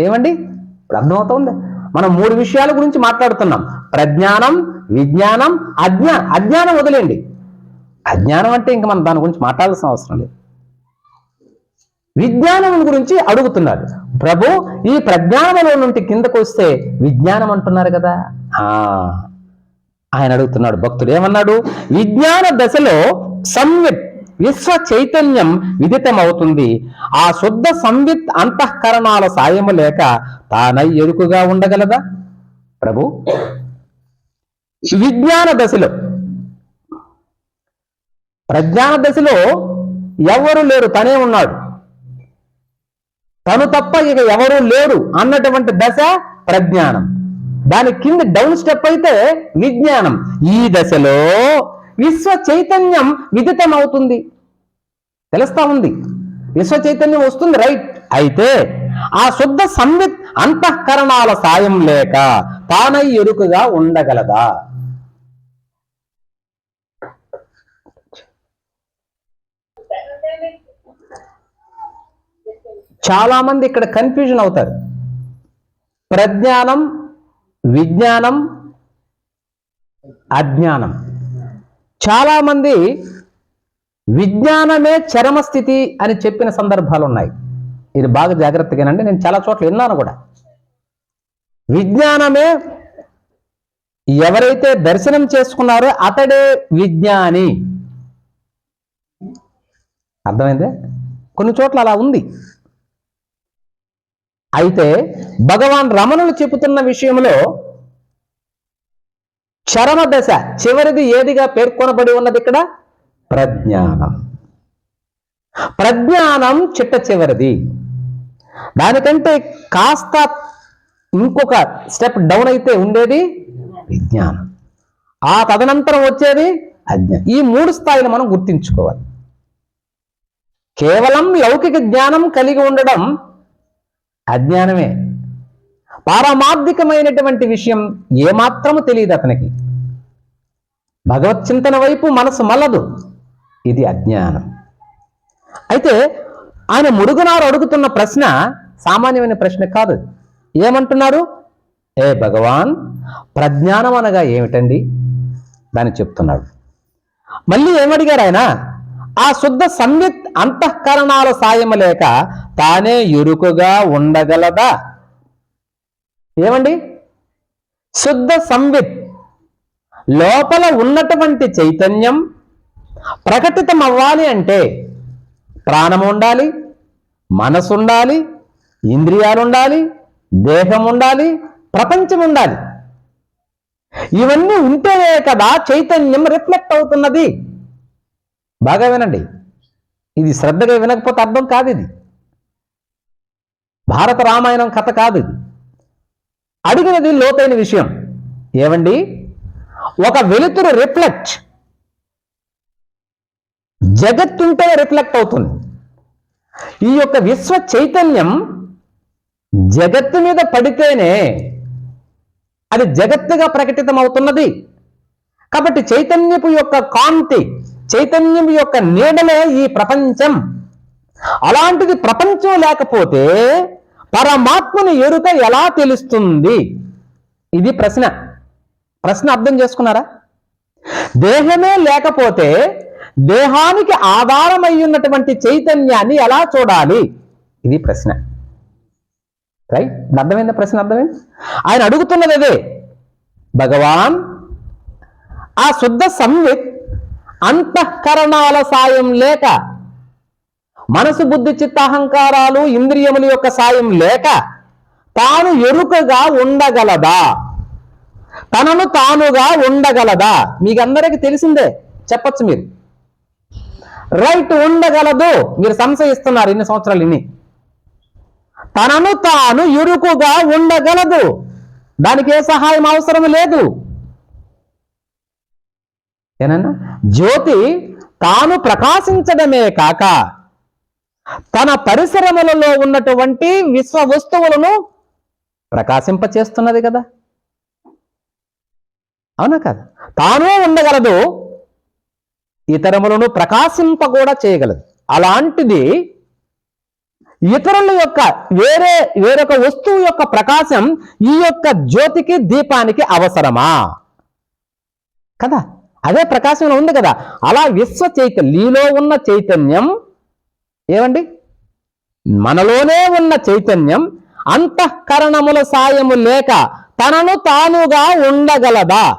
ఏమండి? ఇప్పుడు అర్థమవుతుంది. మనం మూడు విషయాల గురించి మాట్లాడుతున్నాం. ప్రజ్ఞానం విజ్ఞానం అజ్ఞా అజ్ఞానం వదిలేండి అజ్ఞానం అంటే ఇంకా మనం దాని గురించి మాట్లాడాల్సిన అవసరం లేదు. విజ్ఞానం గురించి అడుగుతున్నారు. ప్రభు ఈ ప్రజ్ఞానంలో నుండి కిందకు వస్తే విజ్ఞానం అంటున్నారు కదా? ఆ ఆయన అడుగుతున్నాడు. భక్తుడు ఏమన్నాడు? విజ్ఞాన దశలో సంవిత్ విశ్వ చైతన్యం విదితమవుతుంది. ఆ శుద్ధ సంవిత్ అంతఃకరణాల సాయము లేక తానై ఎరుకుగా ఉండగలదా? ప్రభు విజ్ఞాన దశలో ప్రజ్ఞాన దశలో ఎవరు లేరు తనే ఉన్నాడు. తను తప్ప ఇక ఎవరూ లేరు అన్నటువంటి దశ ప్రజ్ఞానం. దాని కింద డౌన్ స్టెప్ అయితే విజ్ఞానం. ఈ దశలో విశ్వ చైతన్యం విదితమవుతుంది. తెలుస్తా ఉంది. విశ్వ చైతన్యం వస్తుంది రైట్ అయితే ఆ శుద్ధ సంవిత్ అంతఃకరణాల సాయం లేక తానై ఎరుకగా ఉండగలదా? చాలా మంది ఇక్కడ కన్ఫ్యూజన్ అవుతారు. ప్రజ్ఞానం విజ్ఞానం అజ్ఞానం. చాలా మంది విజ్ఞానమే చరమస్థితి అని చెప్పిన సందర్భాలు ఉన్నాయి ఇది బాగా జాగ్రత్తగానండి నేను చాలా చోట్ల విన్నాను కూడా. విజ్ఞానమే ఎవరైతే దర్శనం చేసుకున్నారో అతడే విజ్ఞాని. అర్థమైందే? కొన్ని చోట్ల అలా ఉంది. అయితే భగవాన్ రమణులు చెబుతున్న విషయంలో చరమ దశ చివరిది ఏదిగా పేర్కొనబడి ఉన్నది ఇక్కడ? ప్రజ్ఞానం. ప్రజ్ఞానం చిట్ట చివరిది. దానికంటే కాస్త ఇంకొక స్టెప్ డౌన్ అయితే ఉండేది విజ్ఞానం. ఆ తదనంతరం వచ్చేది అజ్ఞానం ఈ మూడు స్థాయిలు మనం గుర్తించుకోవాలి. కేవలం లౌకిక జ్ఞానం కలిగి ఉండడం అజ్ఞానమే. పారమార్థికమైనటువంటి విషయం ఏమాత్రము తెలియదు అతనికి. భగవత్ చింతన వైపు మనసు మల్లదు. ఇది అజ్ఞానం. అయితే ఆయన మురుగునారు అడుగుతున్న ప్రశ్న సామాన్యమైన ప్రశ్న కాదు. ఏమంటున్నారు? ఏ భగవాన్ ప్రజ్ఞానం అనగా ఏమిటండి? దాన్ని చెప్తున్నాడు. మళ్ళీ ఏమడిగారు ఆయన? ఆ శుద్ధ సంవిత్ అంతఃకరణాల సాయం లేక తానే ఎరుకుగా ఉండగలదా? ఏమండి? శుద్ధ సంవిత్. లోపల ఉన్నటువంటి చైతన్యం ప్రకటితం అవ్వాలి అంటే ప్రాణం ఉండాలి మనసు ఉండాలి ఇంద్రియాలు ఉండాలి దేహం ఉండాలి ప్రపంచం ఉండాలి ఇవన్నీ ఉంటేనే కదా చైతన్యం రిఫ్లెక్ట్ అవుతున్నది. బాగా వినండి. ఇది శ్రద్ధగా వినకపోతే అర్థం కాదు ఇది. భారత రామాయణం కథ కాదు ఇది. అడిగినది లోతైన విషయం. ఏమండి ఒక వెలుతురు రిఫ్లెక్ట్. జగత్తుంటే రిఫ్లెక్ట్ అవుతుంది. ఈ యొక్క విశ్వ చైతన్యం జగత్తు మీద పడితేనే అది జగత్తుగా ప్రకటితం అవుతున్నది కాబట్టి చైతన్యపు యొక్క కాంతి చైతన్యం యొక్క నీడలే ఈ ప్రపంచం. అలాంటిది ప్రపంచం లేకపోతే పరమాత్మని ఎరుక ఎలా తెలుస్తుంది? ఇది ప్రశ్న. ప్రశ్న అర్థం చేసుకున్నారా? దేహమే లేకపోతే దేహానికి ఆధారమై ఉన్నటువంటి చైతన్యాన్ని ఎలా చూడాలి? ఇది ప్రశ్న. రైట్? అర్థమైందా ప్రశ్న? అర్థమైంది? ఆయన అడుగుతున్నది అదే. భగవాన్ ఆ శుద్ధ సంవిత్ అంతఃకరణాల సాయం లేక మనసు బుద్ధి చిత్తాహంకారాలు ఇంద్రియముల యొక్క సాయం లేక తాను ఎరుకగా ఉండగలదా? తనను తానుగా ఉండగలదా? మీకు అందరికీ తెలిసిందే చెప్పచ్చు మీరు. రైట్ ఉండగలదు మీరు సంశయిస్తున్నారు ఇన్ని సంవత్సరాలు ఇన్ని. తనను తాను ఎరుకుగా ఉండగలదు. దానికి ఏ సహాయం అవసరం లేదు. ఏనన్నా? జ్యోతి తాను ప్రకాశించడమే కాక తన పరిసరములలో ఉన్నటువంటి విశ్వ వస్తువులను ప్రకాశింపచేస్తున్నది కదా. అవునా కదా? తాను ఉండగలదు ఇతరములను ప్రకాశింప కూడా చేయగలదు. అలాంటిది ఇతరుల యొక్క వేరే వేరొక వస్తువు యొక్క ప్రకాశం ఈ యొక్క జ్యోతికి దీపానికి అవసరమా? కదా? అదే ప్రకాశంలో ఉంది కదా. అలా విశ్వ చైతన్యం నీలో ఉన్న చైతన్యం ఏమండి? మనలోనే ఉన్న చైతన్యం అంతఃకరణముల సాయము లేక తనను తానుగా ఉండగలదా?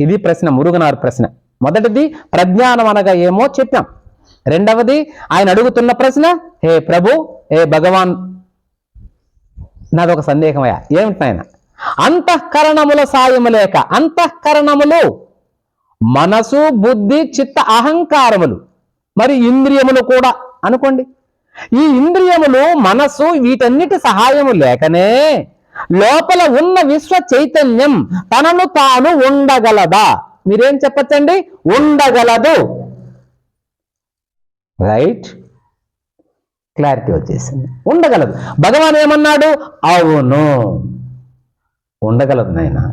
ఇది ప్రశ్న మురుగునారు ప్రశ్న. మొదటిది ప్రజ్ఞానం అనగా ఏమో చెప్పాం. రెండవది ఆయన అడుగుతున్న ప్రశ్న హే ప్రభు హే భగవాన్. నాదొక సందేహమయ్యా ఏమిటి ఆయన అంతఃకరణముల సాయము లేక అంతఃకరణములు మనసు బుద్ధి చిత్త అహంకారములు మరి ఇంద్రియములు కూడా అనుకోండి. ఈ ఇంద్రియములు మనస్సు వీటన్నిటి సహాయము లేకనే లోపల ఉన్న విశ్వ చైతన్యం తనను తాను ఉండగలదా? మీరేం చెప్పచ్చండి? ఉండగలదు. రైట్? క్లారిటీ వచ్చేసింది. ఉండగలదు. భగవాన్ ఏమన్నాడు? అవును. ఉండగలదు నాయన.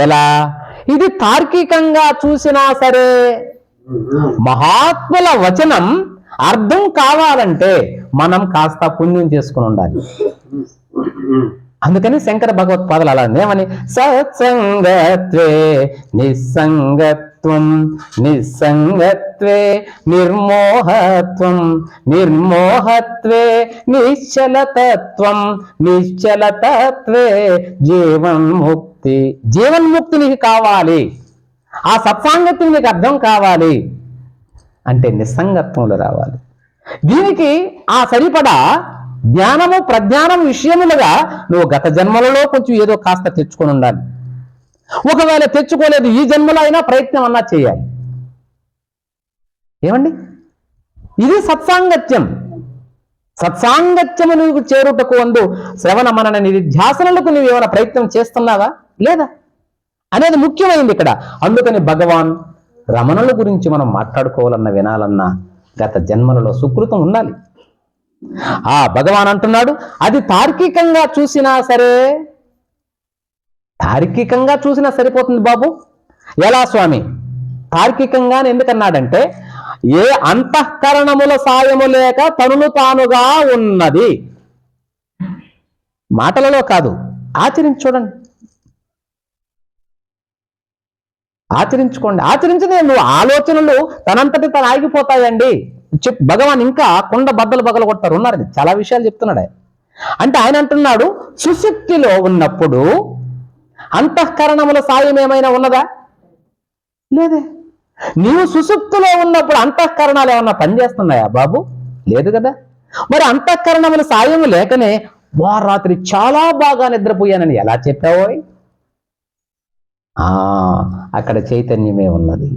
ఎలా? ఇది తార్కికంగా చూసినా సరే మహాత్ముల వచనం అర్థం కావాలంటే మనం కాస్త పుణ్యం చేసుకుని ఉండాలి. అందుకని శంకర భగవత్పాదలు అలా ఏమని సత్సంగత్వే నిస్సంగత్వం నిస్సంగత్వే నిర్మోహత్వం నిర్మోహత్వే నిశ్చలతత్వం నిశ్చలతత్వే జీవన్ముక్తి. జీవన్ముక్తి నీకు కావాలి. ఆ సత్సాంగత్యం నీకు అర్థం కావాలి. అంటే నిస్సంగత్వంలో రావాలి. దీనికి ఆ సరిపడా జ్ఞానము ప్రజ్ఞానం విషయములుగా నువ్వు గత జన్మలలో కొంచెం ఏదో కాస్త తెచ్చుకొని ఉండాలి. ఒకవేళ తెచ్చుకోలేదు ఈ జన్మలో అయినా ప్రయత్నం అన్నా చేయాలి. ఏమండి? ఇది సత్సాంగత్యం. సత్సాంగత్యము నువ్వు చేరుటకు అందు శ్రవణ మనన నిధ్యాసనలకు నువ్వు ఏమైనా ప్రయత్నం చేస్తున్నావా? లేదా? అనేది ముఖ్యమైంది ఇక్కడ. అందుకని భగవాన్ రమణుల గురించి మనం మాట్లాడుకోవాలన్న వినాలన్నా గత జన్మలలో సుకృతం ఉండాలి. ఆ భగవాన్ అంటున్నాడు అది తార్కికంగా చూసినా సరే తార్కికంగా చూసినా సరిపోతుంది బాబు. ఎలా స్వామి? తార్కికంగా ఎందుకన్నాడంటే ఏ అంతఃకరణముల సాయము లేక తనులు తానుగా ఉన్నది. మాటలలో కాదు ఆచరించి చూడండి. ఆచరించుకోండి. ఆచరించదే నువ్వు ఆలోచనలు తనంతటి తను ఆగిపోతాయండి. చెప్ భగవాన్ ఇంకా కొండ బద్దలు బగలు కొడతారు. ఉన్నారండి చాలా విషయాలు చెప్తున్నాడు అంటే ఆయన అంటున్నాడు సుశక్తిలో ఉన్నప్పుడు అంతఃకరణముల సాయం ఏమైనా ఉన్నదా? లేదే. నీవు సుసుప్తిలో ఉన్నప్పుడు అంతఃకరణాలు ఏమన్నా పనిచేస్తున్నాయా బాబు? లేదు కదా. మరి అంతఃకరణముల సాయం లేకనే వా రాత్రి చాలా బాగా నిద్రపోయానని ఎలా చెప్పావోయ్ ఆ అక్కడ చైతన్యమే ఉన్నది.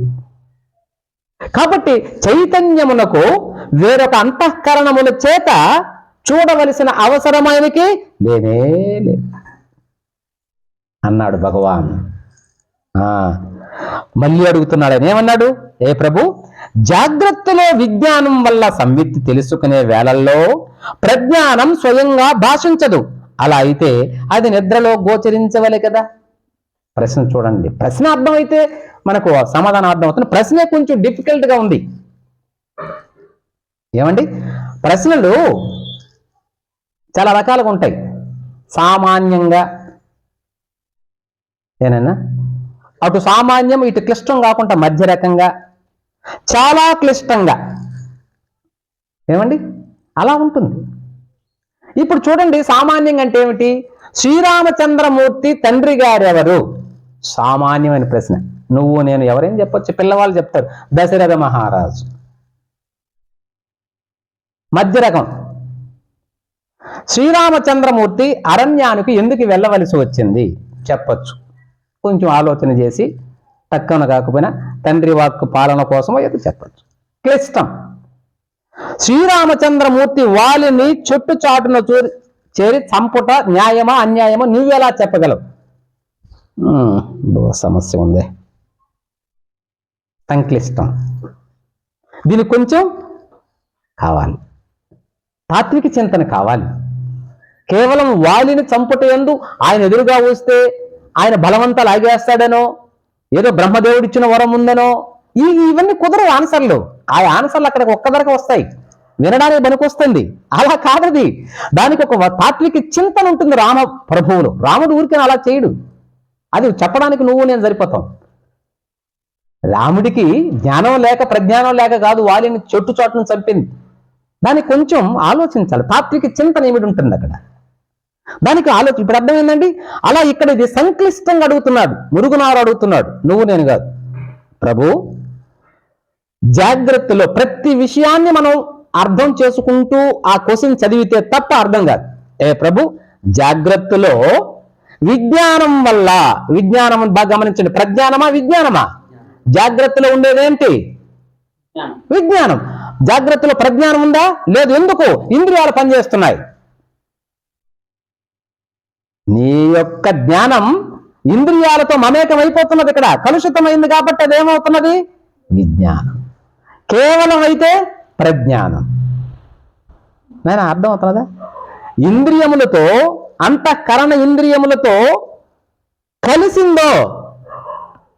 కాబట్టి చైతన్యమునకు వేరొక అంతఃకరణముల చేత చూడవలసిన అవసరం ఆయనకి లేనే లేదు. అన్నాడు భగవాన్. ఆ మళ్ళీ అడుగుతున్నాడు ఆయన. ఏమన్నాడు? ఏ ప్రభు జాగ్రత్తలో విజ్ఞానం వల్ల సంవిత్తి తెలుసుకునే వేళల్లో ప్రజ్ఞానం స్వయంగా భాషించదు. అలా అయితే అది నిద్రలో గోచరించవలే కదా. ప్రశ్న చూడండి. ప్రశ్న అర్థమైతే మనకు సమాధానం అర్థమవుతుంది. ప్రశ్నే కొంచెం డిఫికల్ట్గా ఉంది. ఏమండి? ప్రశ్నలు చాలా రకాలుగా ఉంటాయి. సామాన్యంగా ఏనన్నా అటు సామాన్యం ఇటు క్లిష్టం కాకుండా మధ్య రకంగా చాలా క్లిష్టంగా. ఏమండి? అలా ఉంటుంది. ఇప్పుడు చూడండి సామాన్యంగా అంటే ఏమిటి? శ్రీరామచంద్రమూర్తి తండ్రి గారు ఎవరు సామాన్యమైన ప్రశ్న. నువ్వు నేను ఎవరేం చెప్పొచ్చు? పిల్లవాళ్ళు చెప్తారు. దశరథ మహారాజు. మధ్య రకం శ్రీరామచంద్రమూర్తి అరణ్యానికి ఎందుకు వెళ్ళవలసి వచ్చింది? చెప్పొచ్చు. కొంచెం ఆలోచన చేసి తక్కువ కాకపోయినా తండ్రి వాక్కు పాలన కోసమో ఏదో చెప్పొచ్చు. క్లిష్టం. శ్రీరామచంద్రమూర్తి వాలిని చుట్టు చాటున చూ- చేరి చంపుట న్యాయమా అన్యాయమా ఎలా చెప్పగలవు? సమస్య ఉంది. సంక్లిష్టం. దీనికి కొంచెం కావాలి. తాత్విక చింతన కావాలి. కేవలం వాలిని చంపుట ఎందు ఆయన ఎదురుగా వస్తే ఆయన బలవంతా లాగేస్తాడనో ఏదో బ్రహ్మదేవుడిచ్చిన వరం ఉందనో ఈ ఇవన్నీ కుదరవు ఆన్సర్లు. ఆ ఆన్సర్లు అక్కడికి ఒక్కదరకు వస్తాయి. వినడానికి పనికొస్తుంది. అలా కాదది. దానికి ఒక తాత్విక చింతన ఉంటుంది రామ ప్రభువులు. రాముడు ఊరికే అలా చేయడు. అది చెప్పడానికి నువ్వు నేను సరిపోతాం రాముడికి జ్ఞానం లేక ప్రజ్ఞానం లేక కాదు వాలిని చెట్టు చోటును చంపింది. దానికి కొంచెం ఆలోచించాలి. తాత్విక చింతన ఏమిటి ఉంటుంది అక్కడ? దానికి ఆలోచన ఇప్పుడు అర్థమైందండి? అలా ఇక్కడ ఇది సంక్లిష్టంగా అడుగుతున్నాడు. మురుగునారు అడుగుతున్నాడు. నువ్వు నేను కాదు. ప్రభు జాగ్రత్తలో ప్రతి విషయాన్ని మనం అర్థం చేసుకుంటూ ఆ క్వశ్చన్ చదివితే తప్ప అర్థం కాదు. ఏ ప్రభు? జాగ్రత్తలో విజ్ఞానం వల్ల విజ్ఞానం బాగా గమనించండి. ప్రజ్ఞానమా విజ్ఞానమా? జాగ్రత్తలో ఉండేదేంటి విజ్ఞానం. జాగ్రత్తలో ప్రజ్ఞానం ఉందా? లేదు. ఎందుకు? ఇంద్రియాలు పనిచేస్తున్నాయి. నీ యొక్క జ్ఞానం ఇంద్రియాలతో మమేకం అయిపోతున్నది ఇక్కడ. కలుషితమైంది కాబట్టి అదేమవుతున్నది? విజ్ఞానం. కేవలం అయితే ప్రజ్ఞానం. నేను అర్థం అవుతున్నదా? ఇంద్రియములతో అంతఃకరణ ఇంద్రియములతో కలిసిందో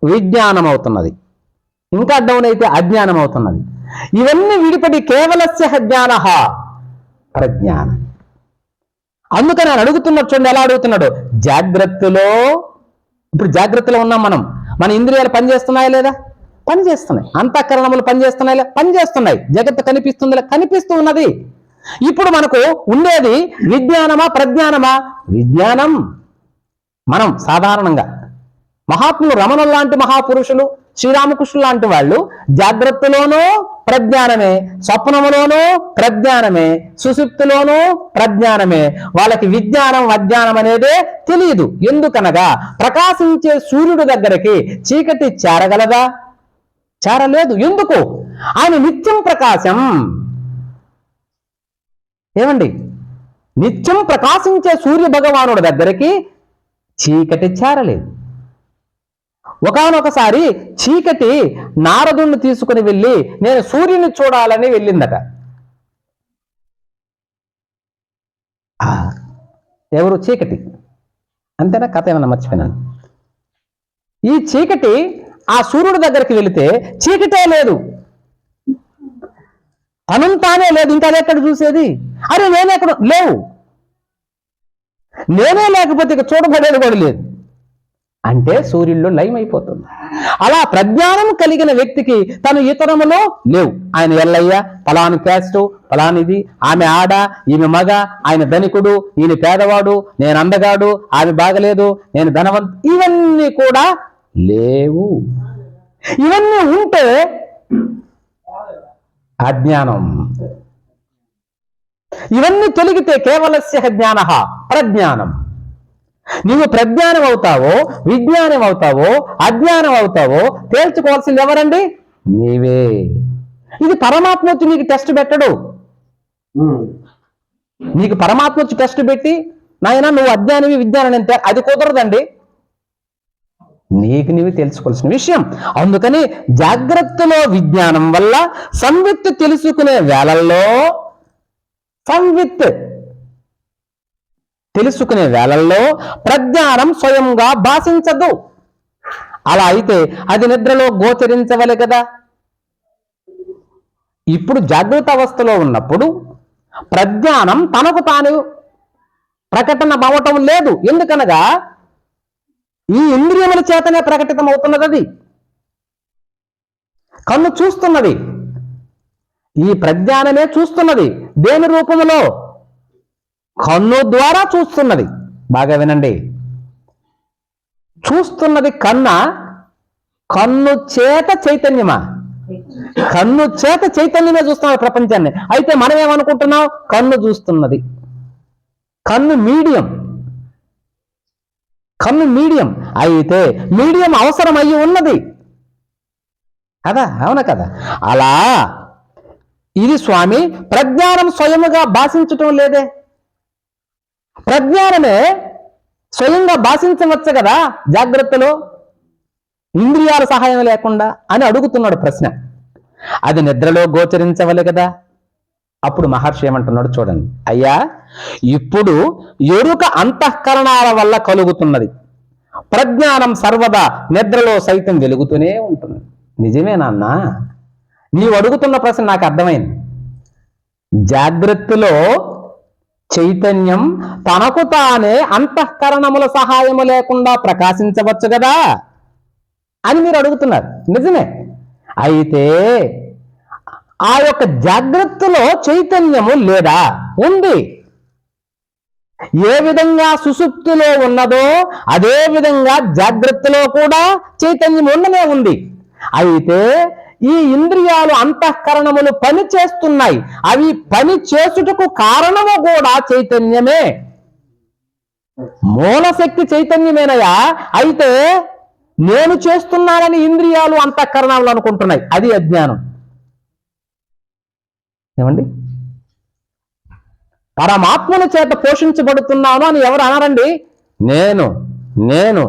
విజ్ఞానం అవుతున్నది ఇంకా డౌన్ అయితే అజ్ఞానం అవుతున్నది ఇవన్నీ విడిపడి కేవలస్య జ్ఞాన ప్రజ్ఞానం. అందుకని ఆయన అడుగుతున్నాడు చూడండి ఎలా అడుగుతున్నాడు? జాగ్రత్తలో ఇప్పుడు జాగ్రత్తలో ఉన్నాం మనం. మన ఇంద్రియాలు పనిచేస్తున్నాయా లేదా? పనిచేస్తున్నాయి. అంతఃకరణములు పనిచేస్తున్నాయి పనిచేస్తున్నాయి. జగత్తు కనిపిస్తుంది కనిపిస్తూ ఉన్నది ఇప్పుడు మనకు ఉండేది విజ్ఞానమా ప్రజ్ఞానమా? విజ్ఞానం. మనం సాధారణంగా మహాత్ములు రమణ లాంటి మహాపురుషులు శ్రీరామకృష్ణులు లాంటి వాళ్ళు జాగ్రత్తలోనూ ప్రజ్ఞానమే స్వప్నములోనూ ప్రజ్ఞానమే సుశుప్తిలోనూ ప్రజ్ఞానమే. వాళ్ళకి విజ్ఞానం అజ్ఞానం అనేదే తెలియదు ఎందుకనగా ప్రకాశించే సూర్యుడి దగ్గరికి చీకటి చేరగలదా? చేరలేదు. ఎందుకు? ఆయన నిత్యం ప్రకాశం. ఏమండి? నిత్యం ప్రకాశించే సూర్య భగవానుడి దగ్గరికి చీకటి చేరలేదు. ఒకానొకసారి చీకటి నారదుణ్ణి తీసుకుని వెళ్ళి నేను సూర్యుని చూడాలని వెళ్ళిందట. ఎవరు చీకటి? అంతేనా? కథ ఏమన్నా మర్చిపోయినాను. ఈ చీకటి ఆ సూర్యుడి దగ్గరికి వెళితే చీకటే లేదు. అనంతానే లేదు. ఇంకా ఎక్కడ చూసేది? అరే నేనెక్కడ లేవు. నేనే లేకపోతే ఇక చూడబడేది కూడా లేదు. అంటే సూర్యుల్లో లయం అయిపోతుంది. అలా ప్రజ్ఞానం కలిగిన వ్యక్తికి తను ఇతరములో లేవు. ఆయన ఎల్లయ్య పలాని క్యాస్టు పలానిది ఆమె ఆడ ఈమె మగ ఆయన ధనికుడు ఈయన పేదవాడు నేను అందగాడు ఆమె బాగలేదు నేను ధనవంత్ ఇవన్నీ కూడా లేవు. ఇవన్నీ ఉంటే అజ్ఞానం. ఇవన్నీ తొలగితే కేవలస్య జ్ఞాన ప్రజ్ఞానం. నీవు ప్రజ్ఞానం అవుతావో విజ్ఞానం అవుతావో అజ్ఞానం అవుతావో తేల్చుకోవాల్సింది ఎవరండి? నీవే. ఇది పరమాత్మ వచ్చి నీకు టెస్ట్ పెట్టడు. నీకు పరమాత్మ వచ్చి టెస్ట్ పెట్టి నాయన నువ్వు అజ్ఞానివి విజ్ఞానం అంటే అది కుదరదండి. నీకు నీవు తెలుసుకోవాల్సిన విషయం. అందుకని జాగ్రత్తలో విజ్ఞానం వల్ల సంవిత్ తెలుసుకునే వేళల్లో సంవిత్ తెలుసుకునే వేళల్లో ప్రజ్ఞానం స్వయంగా భాషించదు. అలా అయితే అది నిద్రలో గోచరించవలే కదా. ఇప్పుడు జాగ్రత్త అవస్థలో ఉన్నప్పుడు ప్రజ్ఞానం తనకు తాను ప్రకటన అవ్వటం లేదు. ఎందుకనగా ఈ ఇంద్రియముల చేతనే ప్రకటితం అవుతున్నది అది కన్ను చూస్తున్నది. ఈ ప్రజ్ఞానమే చూస్తున్నది. దేని రూపంలో కన్ను ద్వారా చూస్తున్నది. బాగా వినండి. చూస్తున్నది కన్న కన్ను చేత చైతన్యమా? కన్ను చేత చైతన్యమే చూస్తున్నాం ప్రపంచాన్ని. అయితే మనం ఏమనుకుంటున్నాం కన్ను చూస్తున్నది. కన్ను మీడియం. కన్ను మీడియం అయితే మీడియం అవసరం అయ్యి ఉన్నది. కదా? అవునా కదా? అలా ఇది స్వామి ప్రజ్ఞానం స్వయముగా భాషించటం లేదే. ప్రజ్ఞానమే స్వయంగా భాషించవచ్చు కదా జాగ్రత్తలో? ఇంద్రియాల సహాయం లేకుండా అని అడుగుతున్నాడు ప్రశ్న. అది నిద్రలో గోచరించవలే కదా? అప్పుడు మహర్షి ఏమంటున్నాడు చూడండి. అయ్యా ఇప్పుడు ఎరుక అంతఃకరణాల వల్ల కలుగుతున్నది. ప్రజ్ఞానం సర్వదా నిద్రలో సైతం వెలుగుతూనే ఉంటుంది. నిజమే నాన్న? నీవు అడుగుతున్న ప్రశ్న నాకు అర్థమైంది. జాగ్రత్తలో చైతన్యం తనకు తానే అంతఃకరణముల సహాయము లేకుండా ప్రకాశించవచ్చు కదా? అని మీరు అడుగుతున్నారు. నిజమే. అయితే ఆ యొక్క జాగ్రత్తలో చైతన్యము లేదా? ఉంది. ఏ విధంగా సుసుప్తిలో ఉన్నదో అదే విధంగా జాగ్రత్తలో కూడా చైతన్యం ఉండనే ఉంది. అయితే ఈ ఇంద్రియాలు అంతఃకరణములు పని చేస్తున్నాయి. అవి పని చేసుటకు కారణము కూడా చైతన్యమే. మూలశక్తి చైతన్యమేనయా? అయితే నేను చేస్తున్నానని ఇంద్రియాలు అంతఃకరణాలు అనుకుంటున్నాయి. అది అజ్ఞానం. ఏమండి? పరమాత్మల చేత పోషించబడుతున్నాను అని ఎవరు అనరండి? నేను నేను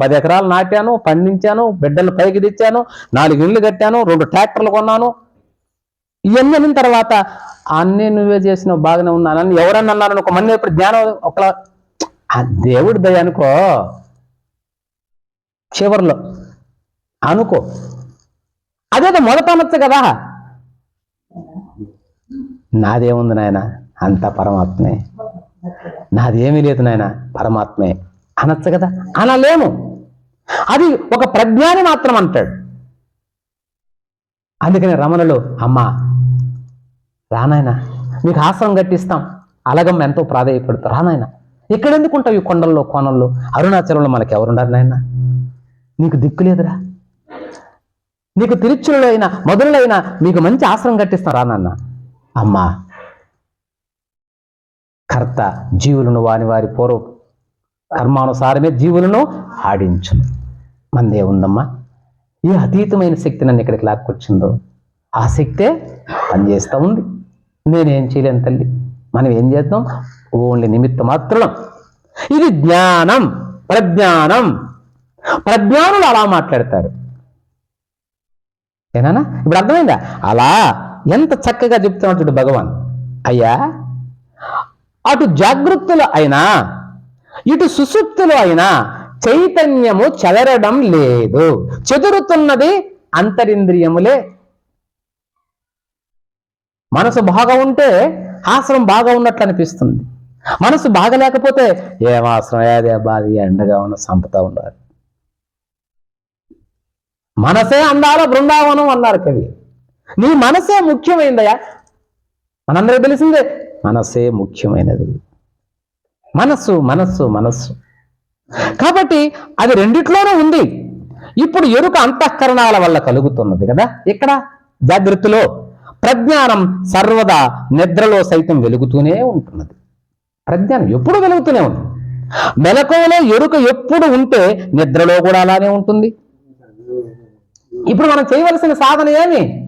పది ఎకరాలు నాటాను పండించాను బిడ్డలు పైకి తెచ్చాను నాలుగు ఇళ్ళు కట్టాను రెండు ట్రాక్టర్లు కొన్నాను. ఇవన్నీ అన్న తర్వాత అన్నీ నువ్వే చేసినావు బాగానే ఉన్నానని ఎవరన్నా అన్నారు ఒక మంది ఇప్పుడు జ్ఞానం ఒక ఆ దేవుడి దయ అనుకో. చివరిలో అనుకో. అదేదో మొదట అనొచ్చు కదా. నాదేముంది నాయనా? అంతా పరమాత్మే. నాదేమీ లేదు నాయన పరమాత్మే. అనొచ్చు కదా? అనలేము. అది ఒక ప్రజ్ఞాని మాత్రం అంటాడు. అందుకని రమణులు అమ్మా రానాయన మీకు ఆశ్రమం కట్టిస్తాం. అలగమ్మ ఎంతో ప్రాధాయపడుతారు రానాయన ఇక్కడ ఎందుకు ఉంటావు ఈ కొండల్లో కోనల్లో అరుణాచలంలో మనకి ఎవరున్నారు నాయన? నీకు దిక్కు లేదురా. నీకు తిరుచులలో అయినా మొదలైనా అయినా మీకు మంచి ఆశ్రమం కట్టిస్తాం రానన్న అమ్మా కర్త జీవులను వాని వారి పూర్వ కర్మానుసారమే జీవులను ఆడించు మందే ఉందమ్మా ఈ అతీతమైన శక్తి నన్ను ఇక్కడికి లాక్కొచ్చిందో ఆ శక్తే పనిచేస్తూ ఉంది. నేనేం చేయలేను తల్లి మనం ఏం చేద్దాం? ఓన్లీ నిమిత్త మాత్రం. ఇది జ్ఞానం ప్రజ్ఞానం. ప్రజ్ఞానులు అలా మాట్లాడతారు. ఏనా ఇప్పుడు అర్థమైందా? అలా ఎంత చక్కగా చెప్తున్నాడు చూడు భగవాన్. అయ్యా అటు జాగృతులు అయినా ఇటు సుసుప్తులు అయినా చైతన్యము చెదరడం లేదు. చెదురుతున్నది అంతరింద్రియములే. మనసు బాగా ఉంటే ఆశ్రమం బాగా ఉన్నట్లు అనిపిస్తుంది. మనసు బాగా లేకపోతే ఏం ఆశ్రమం? ఏదే బాధ ఎండగా ఉన్న సంపద ఉండాలి. మనసే అందాల బృందావనం అన్నారు కవి. నీ మనసే ముఖ్యమైందయా మనందరికీ తెలిసిందే మనసే ముఖ్యమైనది. మనస్సు మనస్సు మనస్సు. కాబట్టి అది రెండిట్లోనూ ఉంది. ఇప్పుడు ఎరుక అంతఃకరణాల వల్ల కలుగుతున్నది కదా? ఇక్కడ జాగ్రత్తలో. ప్రజ్ఞానం సర్వదా నిద్రలో సైతం వెలుగుతూనే ఉంటున్నది. ప్రజ్ఞానం ఎప్పుడు వెలుగుతూనే ఉంది. మెలకువలో ఎరుక ఎప్పుడు ఉంటే నిద్రలో కూడా అలానే ఉంటుంది. ఇప్పుడు మనం చేయవలసిన సాధన ఏమి?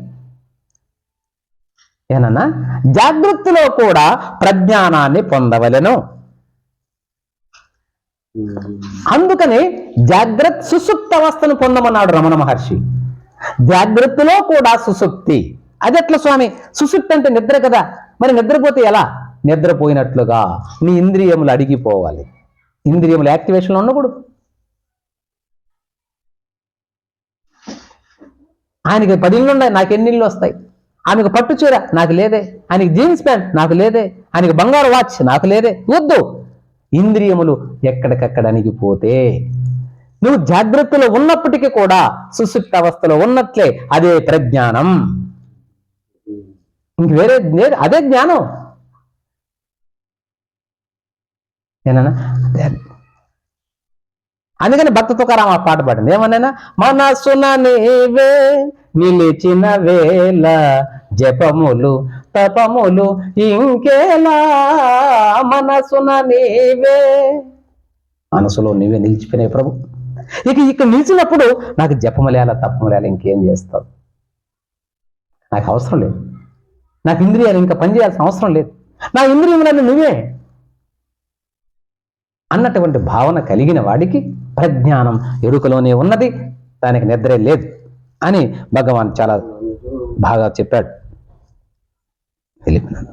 ఏనన్నా? జాగృతిలో కూడా ప్రజ్ఞానాన్ని పొందవలెను. అందుకని జాగ్రత్త సుసుప్త అవస్థను పొందమన్నాడు రమణ మహర్షి. జాగ్రత్తలో కూడా సుసుప్తి. అది ఎట్లా స్వామి? సుసుప్తి అంటే నిద్ర కదా. మరి నిద్రపోతే ఎలా? నిద్రపోయినట్లుగా. నీ ఇంద్రియములు అడిగిపోవాలి. ఇంద్రియములు యాక్టివేషన్లో ఉండకూడదు. ఆయనకి పది ఇళ్ళు ఉన్నాయి. నాకు ఎన్ని ఇళ్ళు వస్తాయి? ఆమెకు పట్టు చీర నాకు లేదే ఆయనకి జీన్స్ ప్యాంట్ నాకు లేదే ఆయనకి బంగారు వాచ్ నాకు లేదే. వద్దు. ఇంద్రియములు ఎక్కడికక్కడ అణిగిపోతే నువ్వు జాగ్రత్తలో ఉన్నప్పటికీ కూడా సుశుప్త అవస్థలో ఉన్నట్లే అదే ప్రజ్ఞానం. ఇంక వేరే లేదు అదే జ్ఞానం. ఏనా అందుకని భక్త తుకారాం ఆ పాట పాడింది ఏమన్నా మనసున నీవే నిలిచిన వేళ జపములు తపములు ఇంకేలా? మనసున నీవే. మనసులో నీవే నిలిచిపోయినాయి ప్రభు. ఇక ఇక నిలిచినప్పుడు నాకు జపములేల తపములేల ఇంకేం చేస్తావు? నాకు అవసరం లేదు. నాకు ఇంద్రియాలు ఇంకా పనిచేయాల్సిన అవసరం లేదు. నా ఇంద్రియములన్నీ నువ్వే. అన్నటువంటి భావన కలిగిన వాడికి ప్రజ్ఞానం ఎరుకలోనే ఉన్నది. దానికి నిద్రే లేదు. అని భగవాన్ చాలా బాగా చెప్పాడు. తెలిపినాను